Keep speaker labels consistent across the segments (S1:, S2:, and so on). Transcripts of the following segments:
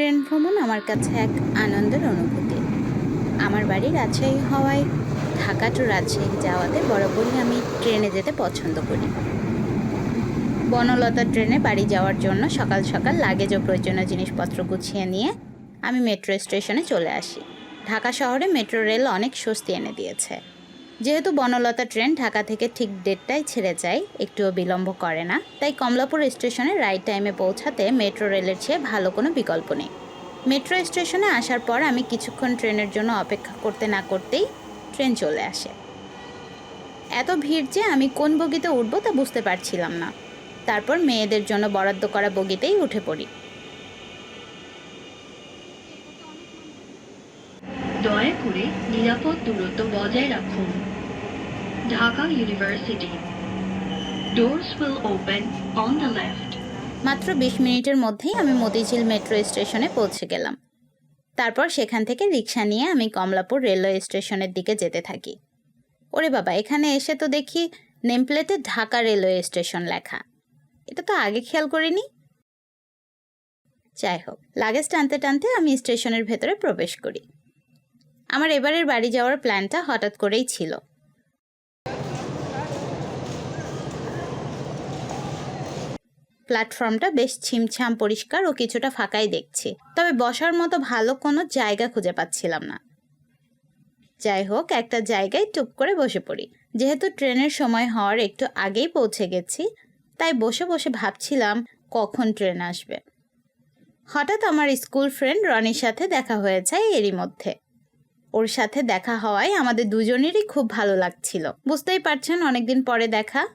S1: Train ভ্রমণ আমার কাছে এক আনন্দের অনুভূতি। আমার বাড়ি রাজশাহী হওয়ায় ঢাকা টু রাজশাহী যাওয়াতে বরাবরই আমি ট্রেনে যেতে পছন্দ করি। বনলতা ট্রেনে বাড়ি যাওয়ার জন্য সকাল সকাল লাগেজ ও প্রয়োজনীয় জিনিসপত্র গুছিয়ে নিয়ে আমি মেট্রো স্টেশনে চলে আসি। ঢাকা শহরে মেট্রো রেল অনেক স্বস্তি এনে দিয়েছে। যেহেতু বনলতা ট্রেন ঢাকা থেকে ঠিক দেড়টায় ছেড়ে যায়, একটুও বিলম্ব করে না। তাই কমলাপুর স্টেশনে রাইট টাইমে পৌঁছাতে মেট্রো রেলের চেয়ে ভালো কোনো বিকল্প নেই। মেট্রো স্টেশনে আসার পর আমি কিছুক্ষণ ট্রেনের জন্য অপেক্ষা করতে না করতেই ট্রেন চলে আসে। এত ভিড় যে আমি কোন বগিতে উঠবো তা বুঝতে পারছিলাম না। তারপর মেয়েদের জন্য বরাদ্দ করা বগিতেই উঠে পড়ি।
S2: দয়া নিরাপদ দূরত্ব বজায় রাখুন। Dhaka university doors will open on the left
S1: মাত্র বিশ মিনিটের মধ্যেই আমি মতিঝিল মেট্রো স্টেশনে পৌঁছে গেলাম। তারপর সেখান থেকে রিক্সা নিয়ে আমি কমলাপুর রেলওয়ে স্টেশনের দিকে যেতে থাকি। ওরে বাবা, এখানে এসে তো দেখি নেমপ্লেটে ঢাকা রেলওয়ে স্টেশন লেখা। এটা তো আগে খেয়াল করিনি। যাই হোক, লাগেজ টানতে টানতে আমি স্টেশনের ভেতরে প্রবেশ করি। আমার এবারের বাড়ি যাওয়ার প্ল্যানটা হঠাৎ করেই ছিল। প্ল্যাটফর্মটা বেশ ছিমছাম, পরিষ্কার ও কিছুটা ফাঁকাই দেখছি। তবে বসার মতো ভালো কোনো জায়গা খুঁজে পাচ্ছিলাম না। যাই হোক, একটা জায়গায় টুপ করে বসে পড়ি। যেহেতু ট্রেনের সময় হওয়ার একটু আগেই পৌঁছে গেছি, তাই বসে বসে ভাবছিলাম কখন ট্রেন আসবে। হঠাৎ আমার স্কুল ফ্রেন্ড রনির সাথে দেখা হয়ে যায় এরই মধ্যে। ওর সাথে দেখা হওয়ায় আমাদের দুজনেরই খুব ভালো লাগছিল। বুঝতেই পারছেন, অনেকদিন পরে দেখা।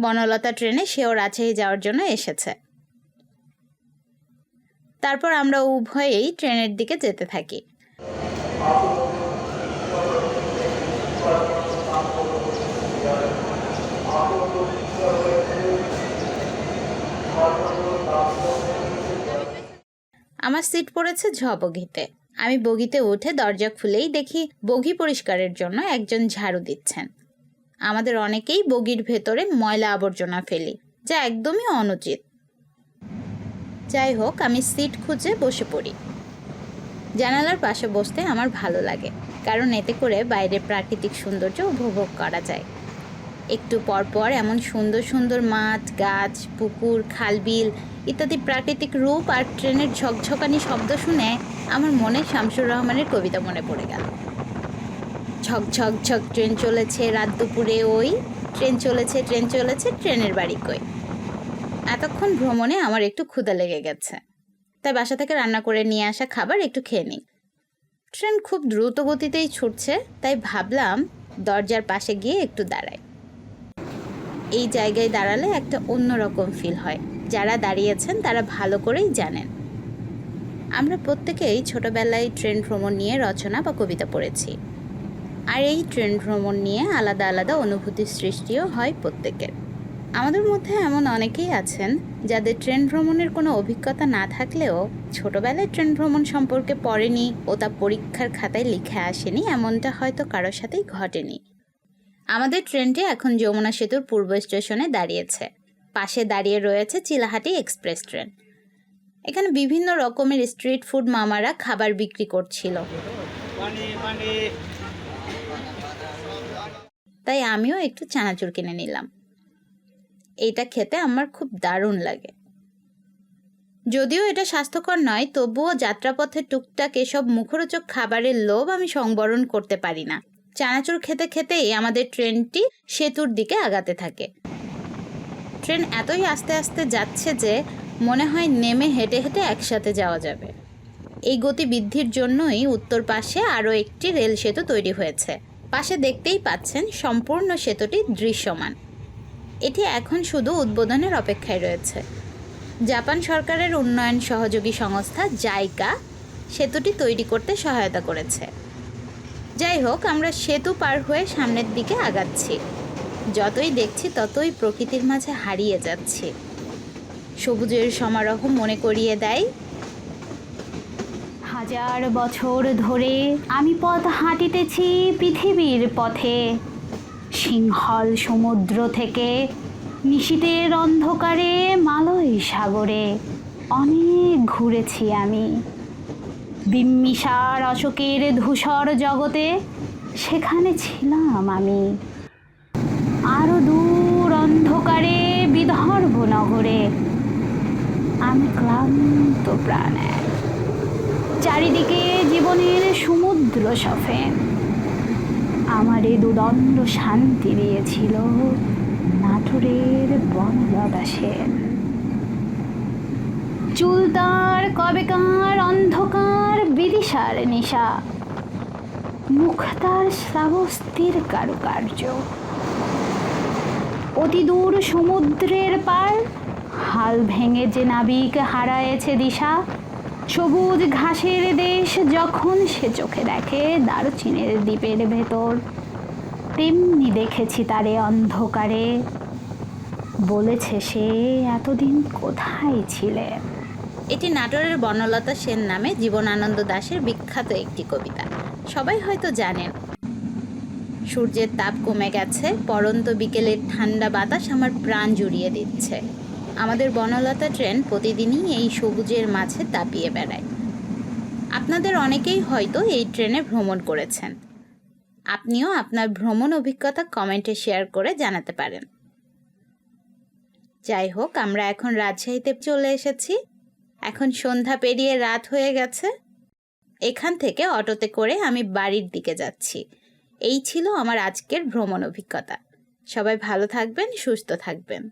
S1: বনলতা ট্রেনে সে সেও রাজশাহী যাওয়ার জন্য এসেছে। তারপর আমরা উভয়েই ট্রেনের দিকে যেতে থাকি। আমার সিট পড়েছে ঝ বগিতে। আমি বগিতে উঠে দরজা খুলেই দেখি বগি পরিষ্কারের জন্য একজন ঝাড়ু দিচ্ছেন। আমাদের অনেকেই বগির ভেতরে ময়লা আবর্জনা ফেলি, যা একদমই অনুচিত। যাই হোক, আমি সিট খুঁজে বসে পড়ি। জানালার পাশে বসতে আমার ভালো লাগে, কারণ এতে করে বাইরের প্রাকৃতিক সৌন্দর্য উপভোগ করা যায়। একটু পর পর এমন সুন্দর সুন্দর মাঠ গাছ, পুকুর, খালবিল ইত্যাদি প্রাকৃতিক রূপ আর ট্রেনের ঝকঝকানি শব্দ শুনে আমার মনে শামসুর রহমানের কবিতা মনে পড়ে গেল। ঝক ঝক ঝক, ট্রেন চলেছে রাত দুপুরে ওই, ট্রেন চলেছে ট্রেন চলেছে, ট্রেনের বাড়ি কই। এতক্ষণ ভ্রমণে আমার একটু ক্ষুধা লেগে গেছে। তাই বাসা থেকে রান্না করে নিয়ে আসা খাবার একটু খেয়ে নিই। ট্রেন খুব দ্রুত গতিতেই ছুটছে, তাই ভাবলাম দরজার পাশে গিয়ে একটু দাঁড়াই। এই জায়গায় দাঁড়ালে একটা অন্যরকম ফিল হয়। যারা দাঁড়িয়েছেন, তারা ভালো করেই জানেন। আমরা প্রত্যেকেই ছোটবেলায় ট্রেন ভ্রমণ নিয়ে রচনা বা কবিতা পড়েছি। আর এই ট্রেন ভ্রমণ নিয়ে আলাদা আলাদা অনুভূতির সৃষ্টিও হয় প্রত্যেকের। আমাদের মধ্যে এমন অনেকেই আছেন, যাদের ট্রেন ভ্রমণের কোনো অভিজ্ঞতা না থাকলেও ছোটবেলায় ট্রেন ভ্রমণ সম্পর্কে পড়েনি ও তা পরীক্ষার খাতায় লিখে আসেনি, এমনটা হয়তো কারোর সাথেই ঘটেনি। আমাদের ট্রেনটি এখন যমুনা সেতুর পূর্ব স্টেশনে দাঁড়িয়েছে। পাশে দাঁড়িয়ে রয়েছে চিলাহাটি এক্সপ্রেস ট্রেন। এখানে বিভিন্ন রকমের স্ট্রিট ফুড মামারা খাবার বিক্রি করছিল। তাই আমিও একটু চানাচুর কিনে নিলাম। এইটা খেতে আমার খুব দারুণ লাগে। যদিও এটা স্বাস্থ্যকর নয়, তবুও যাত্রাপথে টুকটাক এসব মুখরোচক খাবারের লোভ আমি সংবরণ করতে পারি না। চানাচুর খেতে খেতেই আমাদের ট্রেনটি সেতুর দিকে আগাতে থাকে। ট্রেন এতই আস্তে আস্তে যাচ্ছে যে মনে হয় নেমে হেঁটে হেঁটে একসাথে যাওয়া যাবে। এই গতি বৃদ্ধির জন্যই উত্তর পাশে আরও একটি রেল সেতু তৈরি হয়েছে। পাশে দেখতেই পাচ্ছেন সম্পূর্ণ সেতুটি দৃশ্যমান। এটি এখন শুধু উদ্বোধনের অপেক্ষায় রয়েছে। জাপান সরকারের উন্নয়ন সহযোগী সংস্থা জাইকা সেতুটি তৈরি করতে সহায়তা করেছে। যাই হোক, আমরা সেতু পার হয়ে সামনের দিকে আগাচ্ছি। যতই দেখছি ততই প্রকৃতির মাঝে হারিয়ে যাচ্ছি। সবুজের সমারোহ মনে করিয়ে দেয়।
S3: হাজার বছর ধরে আমি পথ হাঁটিতেছি পৃথিবীর পথে। সিংহল সমুদ্র থেকে নিশীতের অন্ধকারে মালয় সাগরে
S1: অনেক ঘুরেছি আমি। বিম্বিসার অশোকের ধূসর জগতে সেখানে ছিলাম আমি। আরও দূর অন্ধকারে বিদর্ভ নগরে আমি ক্লান্ত প্রাণ। চারিদিকে জীবনের সমুদ্র সফেন আমারে দুদণ্ড শান্তি দিয়েছিল নাটোরের বনলতা সেন। চুলতার কবেকার, অন্ধকার, বিদিশার নিশা। মুখতার শ্রাবস্তির কারুকার্য। অতি দূর সমুদ্রের পার হাল ভেঙে যে নাবিক হারায়েছে দিশা। সবুজ ঘাসের দেশ যখন সে চোখে দেখে, দারুচিনের দ্বীপের ভেতর। তেমনি দেখেছি তারে অন্ধকারে। বলেছে সে এতদিন কোথায় ছিলে
S4: এটি নাটোরের বনলতা সেন নামে জীবনানন্দ দাশের বিখ্যাত একটি কবিতা। সবাই হয়তো জানেন। সূর্যের তাপ কমে গেছে, পরন্ত বিকেলের ঠান্ডা বাতাস আমার প্রাণ জুড়িয়ে দিচ্ছে। আমাদের বনলতা ট্রেন প্রতিদিনই এই সবুজের মাঝে তাপিয়ে বেড়ায়। আপনাদের অনেকেই হয়তো এই ট্রেনে ভ্রমণ করেছেন। আপনিও আপনার ভ্রমণ অভিজ্ঞতা কমেন্টে শেয়ার করে জানাতে পারেন। যাই হোক, আমরা এখন রাজশাহীতে চলে এসেছি। এখন সন্ধ্যা পেরিয়ে রাত হয়ে গেছে। এখান থেকে অটোতে করে আমি বাড়ির দিকে যাচ্ছি। এই ছিল আমার আজকের ভ্রমণ অভিজ্ঞতা। সবাই ভালো থাকবেন, সুস্থ থাকবেন।